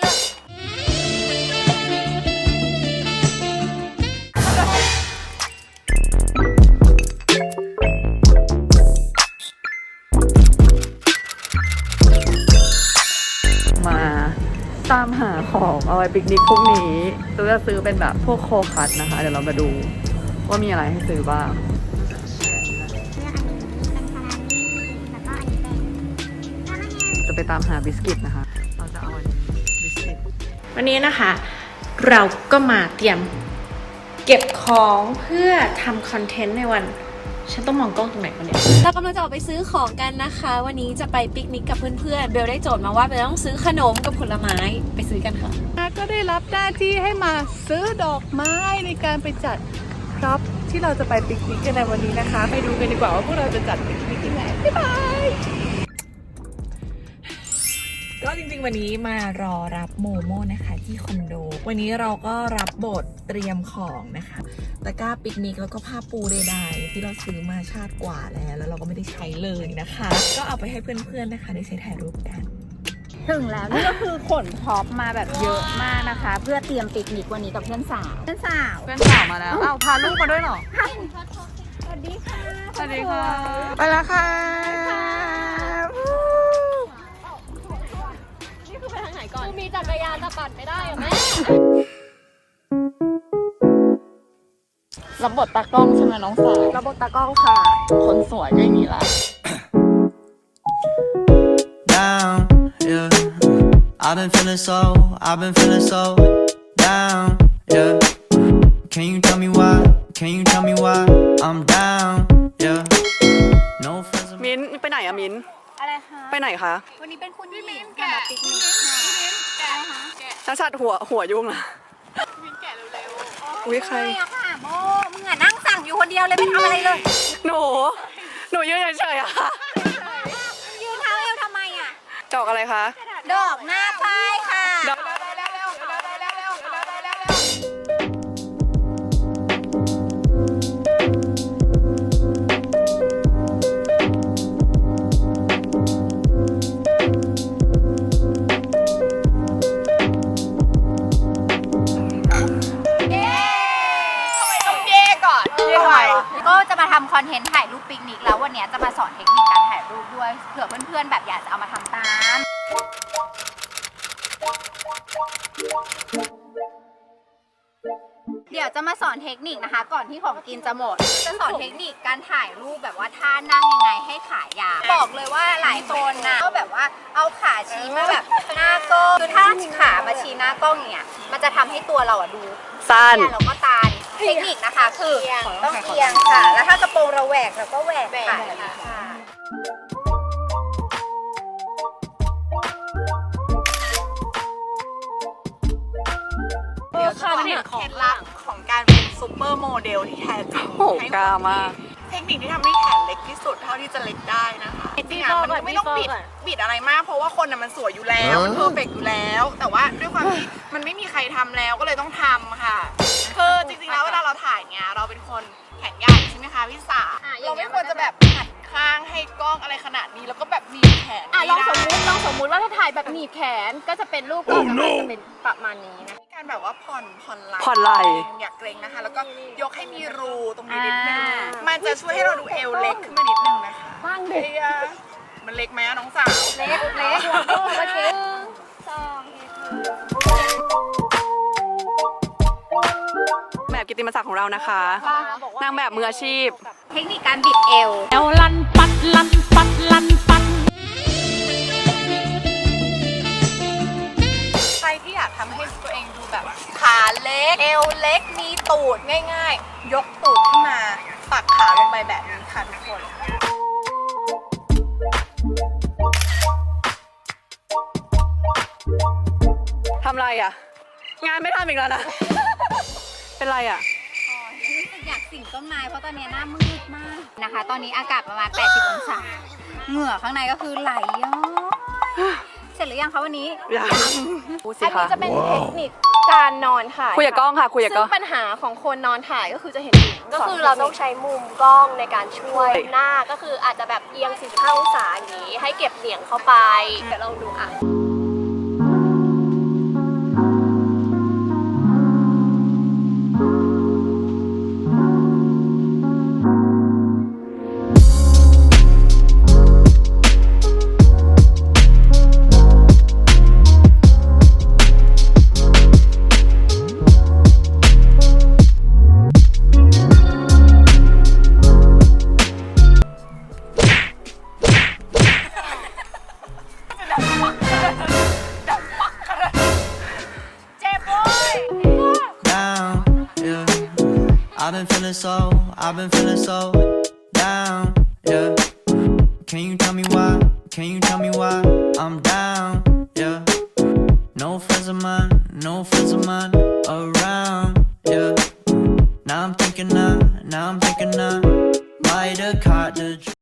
เลยมาตามหาของเอาไว้ปิกนิกพรุ่งนี้ตัวจะซื้อเป็นแบบพวกโคคัตนะคะ เดี๋ยวเรามาดูว่ามีอะไรให้ซื้อบ้างจะไปตามหาบิสกิตนะคะ วันนี้นะคะ เราก็มาเตรียมเก็บของเพื่อทำคอนเทนต์ในวัน ฉันต้องมองกล้องตรงไหนวะเนี่ย เรากำลังจะออกไปซื้อของกันนะคะ วันนี้จะไปปิกนิกกับเพื่อนๆ เบลได้โจทย์มาว่าเบลต้องซื้อขนมกับผลไม้ไปซื้อกันค่ะ ก็ได้รับหน้าที่ให้มาซื้อดอกไม้ในการไปจัดพร็อพที่เราจะไปปิกนิกกันในวันนี้นะคะ ไปดูกันดีกว่าว่าพวกเราจะจัดปิกนิกยังไงบ๊ายบายก็ จริงๆ วันนี้มารอรับโมโมนะคะที่คอนโด วันนี้เราก็รับบทเตรียมของนะคะตะกร้าปิกนิกแล้วก็ผ้าปูใดๆที่เราซื้อมาชาติกว่าแล้ว แล้วเราก็ไม่ได้ใช้เลยนะคะ ก็เอาไปให้เพื่อนๆนะคะ ได้ใช้ถ่ายรูปกันถึงแล้วนี่ก็คือขนพร็อพมาแบบเยอะมากนะคะ เพื่อเตรียมปิกนิกวันนี้กับเพื่อนสาวเพื่อนสาวเพื่อนสาวมาแล้วอ้าวพาลูกมาด้วยเหรอสวัสดีค่ะสวัสดีค่ะไปแล้วค่ะ จักรยานจะปั่นไม่ได้อะแม่รับบทตากล้องใช่ไหมน้องสาวระบบตากล้องค่ะ คนสวยก็อย่างนี้ละ down, yeah. I've been feeling so, I've been feeling so down, yeah. Can you tell me why? Can you tell me why I'm down, yeah. No friends of มิ้นไปไหนอะมิ้นอะไรคะ ไปไหนคะ วันนี้เป็นคุณหญิงมาปิกนิกค่ะ อะไรคะชัดชัดหัวหัวยุ่งนะมิ้นแกะเร็วๆอุ้ยใครไม่อะค่ะโบมึงอะนั่งสั่งอยู่คนเดียวเลยไม่ทำอะไรเลยหนูหนูยืนเฉยๆอะค่ะยืนเท้าเอวทำไมอะจอกอะไรคะ ดอกหน้าป้ายค่ะ ดอกก็จะมาทำคอนเทนต์ถ่ายรูปปิกนิกแล้ววันเนี้ยจะมาสอนเทคนิคการถ่ายรูปด้วยเผื่อเพื่อนๆ แบบอยากจะเอามาทำตาม เดี๋ยวจะมาสอนเทคนิคนะคะ ก่อนที่ของกินจะหมด จะสอนเทคนิคการถ่ายรูปแบบว่าท่านั่งยังไงให้ขายาวบอกเลยว่าหลายคนนะก็แบบว่าเอาขาชี้มาแบบหน้ากล้องคือถ้าขามาชี้หน้ากล้องเนี่ยมันจะทำให้ตัวเราอะดูสั้นเอียงแล้วก็ตา เทคนิคนะคะ คือต้องเอียงค่ะ แล้วถ้ากระโปรงเราแหวกเราก็แหวกค่ะค่ะเดี๋ยวจะมาเคล็ดลับของการเป็นซูเปอร์โมเดลที่แท้จริงโอ้โหกล้ามาก เทคนิคที่ทำให้แขนเล็กที่สุดเท่าที่จะเล็กได้นะคะจริงๆอะมันไม่ต้องบิดบิดอะไรมาก เพราะว่าคนน่ะมันสวยอยู่แล้วมันเพอร์เฟกอยู่แล้ว แต่ว่าด้วยความที่มันไม่มีใครทำแล้วก็เลยต้องทำค่ะคือจริงๆแล้วเวลาเราถ่ายเนี่ยเราเป็นคนแขนใหญ่ใช่ไหมคะพี่สาเราไม่ควรจะแบบหันข้างให้กล้องอะไรขนาดนี้แล้วก็แบบหนีบแขนอะลองสมไได้มุติลองสมมุติว่าถ้าถ่ายแบบหนีบแขนก็จะเป็นรูปก็จะเป็นประมาณนี้นะ การแบบว่าผ่อนผ่อนไหล่ผ่อนไหล่ อย่าเกรงนะคะ แล้วก็ยกให้มีรูตรงนี้นิดนึงมันจะช่วยให้เราดูเอวเล็กขึ้นมานิดนึงนะคะว่างดิเฮียมันเล็กไหมอะน้องสาว เล็กเล็กโอ้เมื่อกี้ กิตติมศักดิ์ของเรานะคะ นางแบบมืออาชีพ เทคนิคการบิดเอวแล้วลันปัดลันปัดลันปัด ใครที่อยากทำให้ตัวเองดูแบบขาเล็ก เอวเล็กมีตูดง่าย ๆ ยกตูดขึ้นมาปักขาลงไปแบบนี้ค่ะทุกคน ทำไรอะ งานไม่ทำอีกแล้วนะ เป็นไรอะรู้สึกอยากสิ่งต้นไม้เพราะตอนนี้หน้ามืดมากนะคะ ตอนนี้อากาศประมาณ 80 องศา เหงื่อข้างในก็คือไหลย้อยเสร็จหรือยังคะวันนี้ยังพูดสิอันคะนี้จะเป็นเทคนิคการนอนถ่ายคุยกับกล้องค่ะ คุยกับกล้ซึ่องง ปัญหาของคนนอนถ่ายก็คือจะเห็นก็คือเราต้องใช้มุมกล้องในการช่วยหน้าก็คืออาจจะแบบเอียง45องศาอย่างนี้ ให้เก็บเหนียงเข้าไปเดี๋ยวเราดูอะ I've been feeling so, I've been feeling so down, yeah. Can you tell me why? Can you tell me why I'm down?